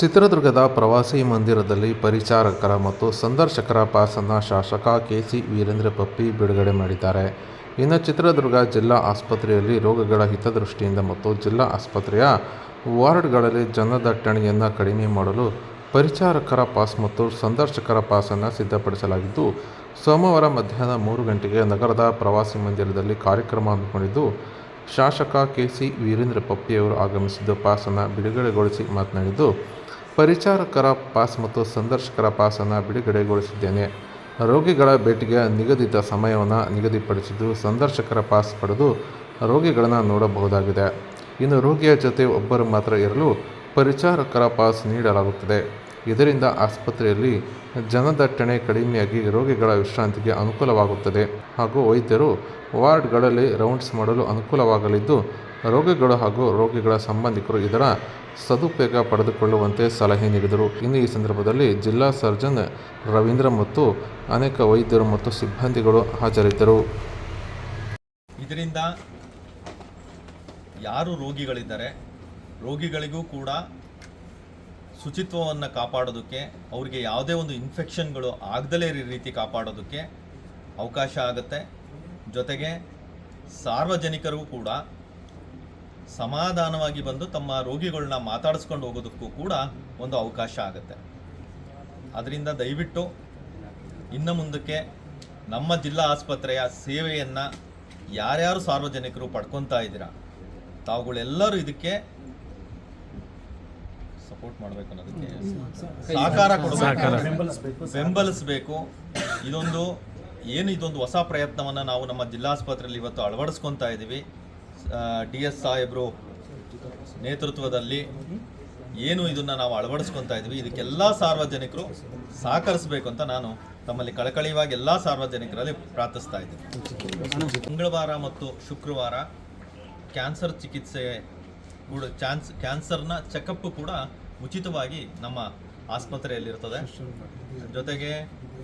ಚಿತ್ರದುರ್ಗದ ಪ್ರವಾಸಿ ಮಂದಿರದಲ್ಲಿ ಪರಿಚಾರಕರ ಮತ್ತು ಸಂದರ್ಶಕರ ಪಾಸನ್ನು ಶಾಸಕ ಕೆಸಿ ವೀರೇಂದ್ರ ಪಪ್ಪಿ ಬಿಡುಗಡೆ ಮಾಡಿದ್ದಾರೆ. ಇನ್ನು ಚಿತ್ರದುರ್ಗ ಜಿಲ್ಲಾ ಆಸ್ಪತ್ರೆಯಲ್ಲಿ ರೋಗಗಳ ಹಿತದೃಷ್ಟಿಯಿಂದ ಮತ್ತು ಜಿಲ್ಲಾ ಆಸ್ಪತ್ರೆಯ ವಾರ್ಡ್ಗಳಲ್ಲಿ ಜನದಟ್ಟಣೆಯನ್ನು ಕಡಿಮೆ ಮಾಡಲು ಪರಿಚಾರಕರ ಪಾಸ್ ಮತ್ತು ಸಂದರ್ಶಕರ ಪಾಸನ್ನು ಸಿದ್ಧಪಡಿಸಲಾಗಿದ್ದು, ಸೋಮವಾರ ಮಧ್ಯಾಹ್ನ ಮೂರು ಗಂಟೆಗೆ ನಗರದ ಪ್ರವಾಸಿ ಮಂದಿರದಲ್ಲಿ ಕಾರ್ಯಕ್ರಮ ಹಮ್ಮಿಕೊಂಡಿದ್ದು, ಶಾಸಕ ಕೆ ಸಿ ವೀರೇಂದ್ರ ಪಪ್ಪಿಯವರು ಆಗಮಿಸಿದ್ದು ಪಾಸನ್ನು ಬಿಡುಗಡೆಗೊಳಿಸಿ ಮಾತನಾಡಿದ್ದು ಪರಿಚಾರಕರ ಪಾಸ್ ಮತ್ತು ಸಂದರ್ಶಕರ ಪಾಸನ್ನು ಬಿಡುಗಡೆಗೊಳಿಸಿದ್ದೇನೆ. ರೋಗಿಗಳ ಭೇಟಿಗೆ ನಿಗದಿತ ಸಮಯವನ್ನು ನಿಗದಿಪಡಿಸಿದ್ದು ಸಂದರ್ಶಕರ ಪಾಸ್ ಪಡೆದು ರೋಗಿಗಳನ್ನು ನೋಡಬಹುದಾಗಿದೆ. ಇನ್ನು ರೋಗಿಯ ಜೊತೆ ಒಬ್ಬರು ಮಾತ್ರ ಇರಲು ಪರಿಚಾರಕರ ಪಾಸ್ ನೀಡಲಾಗುತ್ತದೆ. ಇದರಿಂದ ಆಸ್ಪತ್ರೆಯಲ್ಲಿ ಜನದಟ್ಟಣೆ ಕಡಿಮೆಯಾಗಿ ರೋಗಿಗಳ ವಿಶ್ರಾಂತಿಗೆ ಅನುಕೂಲವಾಗುತ್ತದೆ. ಹಾಗೂ ವೈದ್ಯರು ವಾರ್ಡ್ಗಳಲ್ಲಿ ರೌಂಡ್ಸ್ ಮಾಡಲು ಅನುಕೂಲವಾಗಲಿದ್ದು, ರೋಗಿಗಳು ಹಾಗೂ ರೋಗಿಗಳ ಸಂಬಂಧಿಕರು ಇದರ ಸದುಪಯೋಗ ಪಡೆದುಕೊಳ್ಳುವಂತೆ ಸಲಹೆ ನೀಡಿದರು. ಇನ್ನು ಈ ಸಂದರ್ಭದಲ್ಲಿ ಜಿಲ್ಲಾ ಸರ್ಜನ್ ರವೀಂದ್ರ ಮತ್ತು ಅನೇಕ ವೈದ್ಯರು ಮತ್ತು ಸಿಬ್ಬಂದಿಗಳು ಹಾಜರಿದ್ದರು. ಇದರಿಂದ ಯಾರು ರೋಗಿಗಳಿದ್ದಾರೆ, ರೋಗಿಗಳಿಗೂ ಕೂಡ ಶುಚಿತ್ವವನ್ನು ಕಾಪಾಡೋದಕ್ಕೆ, ಅವರಿಗೆ ಯಾವುದೇ ಒಂದು ಇನ್ಫೆಕ್ಷನ್ಗಳು ಆಗದಲೇ ಇರೋ ರೀತಿ ಕಾಪಾಡೋದಕ್ಕೆ ಅವಕಾಶ ಆಗುತ್ತೆ. ಜೊತೆಗೆ ಸಾರ್ವಜನಿಕರಿಗೂ ಕೂಡ ಸಮಾಧಾನವಾಗಿ ಬಂದು ತಮ್ಮ ರೋಗಿಗಳನ್ನ ಮಾತಾಡಿಸ್ಕೊಂಡು ಹೋಗೋದಕ್ಕೂ ಕೂಡ ಒಂದು ಅವಕಾಶ ಆಗುತ್ತೆ. ಅದರಿಂದ ದಯವಿಟ್ಟು ಇನ್ನು ಮುಂದಕ್ಕೆ ನಮ್ಮ ಜಿಲ್ಲಾ ಆಸ್ಪತ್ರೆಯ ಸೇವೆಯನ್ನು ಯಾರ್ಯಾರು ಸಾರ್ವಜನಿಕರು ಪಡ್ಕೊತಾ ಇದ್ದೀರಾ ತಾವುಗಳೆಲ್ಲರೂ ಇದಕ್ಕೆ ಸಪೋರ್ಟ್ ಮಾಡಬೇಕು ಅನ್ನೋದಕ್ಕೆ ಸಹಕಾರ ಕೊಡಬೇಕು. ಬೆಂಬಲಿಸಬೇಕು. ಇದೊಂದು ಏನು ಇದೊಂದು ಹೊಸ ಪ್ರಯತ್ನವನ್ನು ನಾವು ನಮ್ಮ ಜಿಲ್ಲಾಸ್ಪತ್ರೆಯಲ್ಲಿ ಇವತ್ತು ಅಳವಡಿಸ್ಕೊತಾ ಇದ್ದೀವಿ. ಡಿ ಎಸ್ ಸಾಹೇಬರು ನೇತೃತ್ವದಲ್ಲಿ ಏನು ಇದನ್ನು ನಾವು ಅಳವಡಿಸ್ಕೊತಾ ಇದ್ವಿ ಇದಕ್ಕೆಲ್ಲ ಸಾರ್ವಜನಿಕರು ಸಹಕರಿಸಬೇಕು ಅಂತ ನಾನು ತಮ್ಮಲ್ಲಿ ಕಳಕಳಿಯವಾಗಿ ಎಲ್ಲ ಸಾರ್ವಜನಿಕರಲ್ಲಿ ಪ್ರಾರ್ಥಿಸ್ತಾ ಇದ್ದೀನಿ. ಮಂಗಳವಾರ ಮತ್ತು ಶುಕ್ರವಾರ ಕ್ಯಾನ್ಸರ್ ಚಿಕಿತ್ಸೆ ಕೂಡ ಚಾನ್ಸ್ ಕ್ಯಾನ್ಸರ್ನ ಚೆಕಪ್ ಕೂಡ ಉಚಿತವಾಗಿ ನಮ್ಮ ಆಸ್ಪತ್ರೆಯಲ್ಲಿರ್ತದೆ. ಜೊತೆಗೆ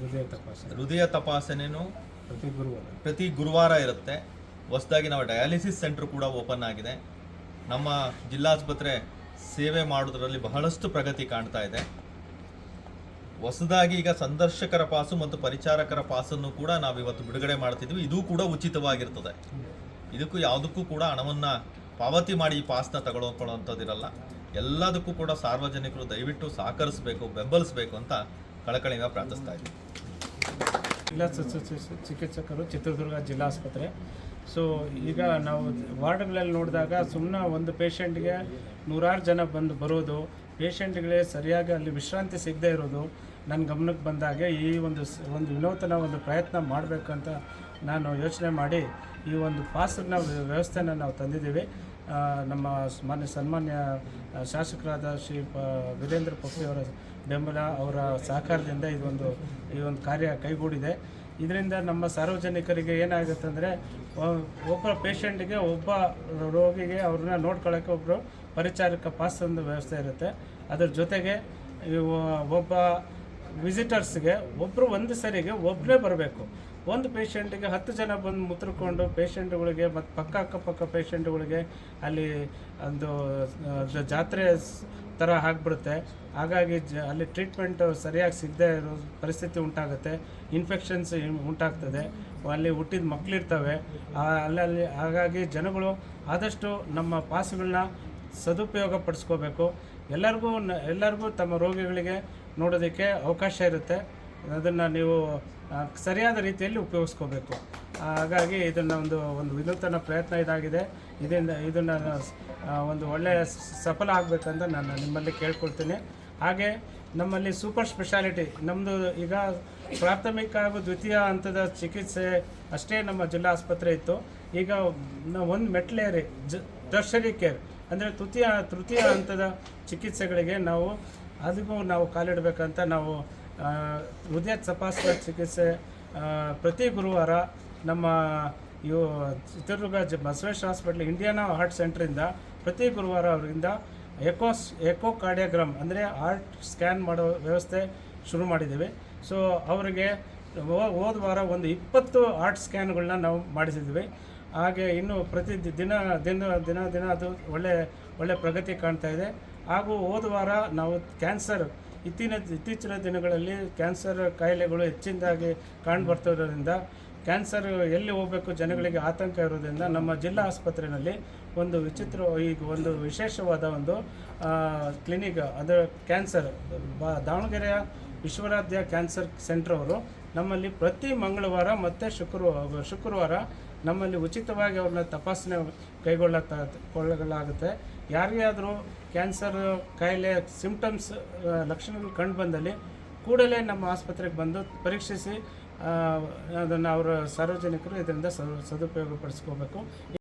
ಹೃದಯ ತಪಾಸಣೆ ಹೃದಯ ತಪಾಸಣೆನೂ ಪ್ರತಿ ಗುರುವಾರ. ಪ್ರತಿ ಗುರುವಾರ ಇರುತ್ತೆ. ಹೊಸದಾಗಿ ನಾವು ಡಯಾಲಿಸಿಸ್ ಸೆಂಟರ್ ಕೂಡ ಓಪನ್ ಆಗಿದೆ. ನಮ್ಮ ಜಿಲ್ಲಾಸ್ಪತ್ರೆ ಸೇವೆ ಮಾಡೋದರಲ್ಲಿ ಬಹಳಷ್ಟು ಪ್ರಗತಿ ಕಾಣ್ತಾ ಇದೆ. ಹೊಸದಾಗಿ ಈಗ ಸಂದರ್ಶಕರ ಪಾಸು ಮತ್ತು ಪರಿಚಾರಕರ ಪಾಸನ್ನು ಕೂಡ ನಾವು ಇವತ್ತು ಬಿಡುಗಡೆ ಮಾಡ್ತಿದ್ವಿ. ಇದು ಕೂಡ ಉಚಿತವಾಗಿರ್ತದೆ. ಇದಕ್ಕೂ ಯಾವುದಕ್ಕೂ ಕೂಡ ಹಣವನ್ನು ಪಾವತಿ ಮಾಡಿ ಈ ಪಾಸ್ನ ತಗೊಳ್ಕೊಳ್ಳೋಂಥದ್ದಿರಲ್ಲ. ಎಲ್ಲದಕ್ಕೂ ಕೂಡ ಸಾರ್ವಜನಿಕರು ದಯವಿಟ್ಟು ಸಹಕರಿಸಬೇಕು, ಬೆಂಬಲಿಸಬೇಕು ಅಂತ ಕಳಕಳಿಯಿಂದ ಪ್ರಾರ್ಥಿಸ್ತಾ ಇದ್ದೀವಿ ಜಿಲ್ಲಾ ಚಿಕಿತ್ಸಕರು ಚಿತ್ರದುರ್ಗ ಜಿಲ್ಲಾ ಆಸ್ಪತ್ರೆ ಸೊ ಈಗ ನಾವು ವಾರ್ಡ್ಗಳಲ್ಲಿ ನೋಡಿದಾಗ ಸುಮ್ಮನೆ ಒಂದು ಪೇಷಂಟ್ಗೆ ನೂರಾರು ಜನ ಬಂದು ಬರೋದು, ಪೇಷಂಟ್ಗಳೇ ಸರಿಯಾಗಿ ಅಲ್ಲಿ ವಿಶ್ರಾಂತಿ ಸಿಗದೇ ಇರೋದು, ನನ್ನ ಗಮನಕ್ಕೆ ಬಂದಾಗೆ ಈ ಒಂದು ಒಂದು ವಿನೂತನ ಒಂದು ಪ್ರಯತ್ನ ಮಾಡಬೇಕಂತ ನಾನು ಯೋಚನೆ ಮಾಡಿ ಈ ಒಂದು ಪಾಸನ್ನ ವ್ಯ- ವ್ಯವಸ್ಥೆನ ನಾವು ತಂದಿದ್ದೀವಿ. ನಮ್ಮ ಮಾನ್ಯ ಸನ್ಮಾನ್ಯ ಶಾಸಕರಾದ ಶ್ರೀ ಪ ವೀರೇಂದ್ರ ಪಪ್ಪಿ ಅವರ ಬೆಂಬಲ ಅವರ ಸಹಕಾರದಿಂದ ಇದೊಂದು, ಈ ಒಂದು ಕಾರ್ಯ ಕೈಗೂಡಿದೆ. ಇದರಿಂದ ನಮ್ಮ ಸಾರ್ವಜನಿಕರಿಗೆ ಏನಾಗುತ್ತೆ ಅಂದರೆ ಒಬ್ಬ ಪೇಷಂಟ್ಗೆ ಒಬ್ಬ ರೋಗಿಗೆ ಅವ್ರನ್ನ ನೋಡ್ಕೊಳ್ಳೋಕ್ಕೆ ಒಬ್ಬರು ಪರಿಚಾರಕ ಪಾಸ್ ಒಂದು ವ್ಯವಸ್ಥೆ ಇರುತ್ತೆ. ಅದ್ರ ಜೊತೆಗೆ ಒಬ್ಬ ವಿಸಿಟರ್ಸ್ಗೆ ಒಬ್ಬರು ಒಂದು ಸರಿಗೆ ಒಬ್ಬರೇ ಬರಬೇಕು. ಒಂದು ಪೇಷಂಟಿಗೆ ಹತ್ತು ಜನ ಬಂದು ಮುತ್ರಿಕೊಂಡು ಪೇಷಂಟ್ಗಳಿಗೆ ಮತ್ತು ಪಕ್ಕ ಅಕ್ಕಪಕ್ಕ ಪೇಷಂಟ್ಗಳಿಗೆ ಅಲ್ಲಿ ಒಂದು ಜಾತ್ರೆ ಥರ ಆಗಿಬಿಡುತ್ತೆ. ಹಾಗಾಗಿ ಜ, ಅಲ್ಲಿ ಟ್ರೀಟ್ಮೆಂಟು ಸರಿಯಾಗಿ ಸಿಗದೆ ಇರೋ ಪರಿಸ್ಥಿತಿ ಉಂಟಾಗುತ್ತೆ. ಇನ್ಫೆಕ್ಷನ್ಸ್ ಉಂಟಾಗ್ತದೆ. ಅಲ್ಲಿ ಹುಟ್ಟಿದ ಮಕ್ಕಳಿರ್ತವೆ ಅಲ್ಲಲ್ಲಿ ಹಾಗಾಗಿ ಜನಗಳು ಆದಷ್ಟು ನಮ್ಮ ಪಾಸ್ಗಳನ್ನ ಸದುಪಯೋಗ ಪಡಿಸ್ಕೋಬೇಕು. ಎಲ್ಲರಿಗೂ ಎಲ್ಲರಿಗೂ ತಮ್ಮ ರೋಗಿಗಳಿಗೆ ನೋಡೋದಕ್ಕೆ ಅವಕಾಶ ಇರುತ್ತೆ. ಅದನ್ನು ನೀವು ಸರಿಯಾದ ರೀತಿಯಲ್ಲಿ ಉಪಯೋಗಿಸ್ಕೋಬೇಕು. ಹಾಗಾಗಿ ಇದನ್ನು ಒಂದು ಒಂದು ವಿನೂತನ ಪ್ರಯತ್ನ ಇದಾಗಿದೆ. ಇದರಿಂದ, ಇದನ್ನು ಒಂದು ಒಳ್ಳೆಯ ಸಫಲ ಆಗಬೇಕಂತ ನಾನು ನಿಮ್ಮಲ್ಲಿ ಕೇಳ್ಕೊಳ್ತೀನಿ. ಹಾಗೆ ನಮ್ಮಲ್ಲಿ ಸೂಪರ್ ಸ್ಪೆಷಾಲಿಟಿ ನಮ್ಮದು ಈಗ ಪ್ರಾಥಮಿಕ ಹಾಗೂ ದ್ವಿತೀಯ ಹಂತದ ಚಿಕಿತ್ಸೆ ಅಷ್ಟೇ ನಮ್ಮ ಜಿಲ್ಲಾ ಆಸ್ಪತ್ರೆ ಇತ್ತು. ಈಗ ಒಂದು ಮೆಟ್ಲೇರಿ, ಜ ಕೇರ್, ಅಂದರೆ ತೃತೀಯ ತೃತೀಯ ಹಂತದ ಚಿಕಿತ್ಸೆಗಳಿಗೆ ನಾವು ಅದಕ್ಕೂ ನಾವು ಕಾಲಿಡಬೇಕಂತ ನಾವು ಹೃದಯ ತಪಾಸಣಾ ಚಿಕಿತ್ಸೆ ಪ್ರತಿ ಗುರುವಾರ ನಮ್ಮ ಇವು ಚಿತ್ರದುರ್ಗ ಜ ಬಸವೇಶ್ವರ ಹಾಸ್ಪಿಟ್ಲ್, ಇಂಡಿಯಾನ ಹಾರ್ಟ್ ಸೆಂಟ್ರಿಂದ ಪ್ರತಿ ಗುರುವಾರ ಅವರಿಂದ ಎಕೋಸ್ ಎಕೋ ಕಾರ್ಡಿಯೋಗ್ರಾಮ್ ಅಂದರೆ ಹಾರ್ಟ್ ಸ್ಕ್ಯಾನ್ ಮಾಡೋ ವ್ಯವಸ್ಥೆ ಶುರು ಮಾಡಿದ್ದೇವೆ. ಸೊ ಅವರಿಗೆ ಹೋದ ವಾರ ಒಂದು ಇಪ್ಪತ್ತು ಹಾರ್ಟ್ ಸ್ಕ್ಯಾನ್ಗಳನ್ನ ನಾವು ಮಾಡಿಸಿದ್ವಿ ಹಾಗೆ ಇನ್ನು ಪ್ರತಿದಿನ ದಿನ ದಿನ ದಿನ ದಿನ ಅದು ಒಳ್ಳೆ ಒಳ್ಳೆ ಪ್ರಗತಿ ಕಾಣ್ತಾ ಇದೆ. ಹಾಗೂ ಹೋದ ವಾರ ನಾವು ಕ್ಯಾನ್ಸರ್ ಇತ್ತೀನ ಇತ್ತೀಚಿನ ದಿನಗಳಲ್ಲಿ ಕ್ಯಾನ್ಸರ್ ಕಾಯಿಲೆಗಳು ಹೆಚ್ಚಿನದಾಗಿ ಕಾಣ್ಬರ್ತಿರೋದ್ರಿಂದ ಕ್ಯಾನ್ಸರ್ ಎಲ್ಲಿ ಹೋಗಬೇಕು ಜನಗಳಿಗೆ ಆತಂಕ ಇರೋದ್ರಿಂದ ನಮ್ಮ ಜಿಲ್ಲಾ ಆಸ್ಪತ್ರೆಯಲ್ಲಿ ಒಂದು ವಿಚಿತ್ರ, ಈಗ ಒಂದು ವಿಶೇಷವಾದ ಒಂದು ಕ್ಲಿನಿಕ್ ಅದರ ಕ್ಯಾನ್ಸರ್, ಬ, ದಾವಣಗೆರೆಯ ವಿಶ್ವರಾಧ್ಯ ಕ್ಯಾನ್ಸರ್ ಸೆಂಟರ್ ಅವರು ನಮ್ಮಲ್ಲಿ ಪ್ರತಿ ಮಂಗಳವಾರ ಮತ್ತು ಶುಕ್ರವಾರ ಶುಕ್ರವಾರ ನಮ್ಮಲ್ಲಿ ಉಚಿತವಾಗಿ ಅವ್ರನ್ನ ತಪಾಸಣೆ ಕೈಗೊಳ್ಳತ್ತ ಕೊಳ್ಳಲಾಗುತ್ತೆ. ಯಾರಿಗಾದರೂ ಕ್ಯಾನ್ಸರ್ ಕಾಯಿಲೆ ಸಿಂಪ್ಟಮ್ಸ್ ಲಕ್ಷಣಗಳು ಕಂಡು ಬಂದಲ್ಲಿ ಕೂಡಲೇ ನಮ್ಮ ಆಸ್ಪತ್ರೆಗೆ ಬಂದು ಪರೀಕ್ಷಿಸಿ ಅದನ್ನು ಅವರ ಸಾರ್ವಜನಿಕರು ಇದರಿಂದ ಸದುಪಯೋಗಪಡಿಸ್ಕೋಬೇಕು.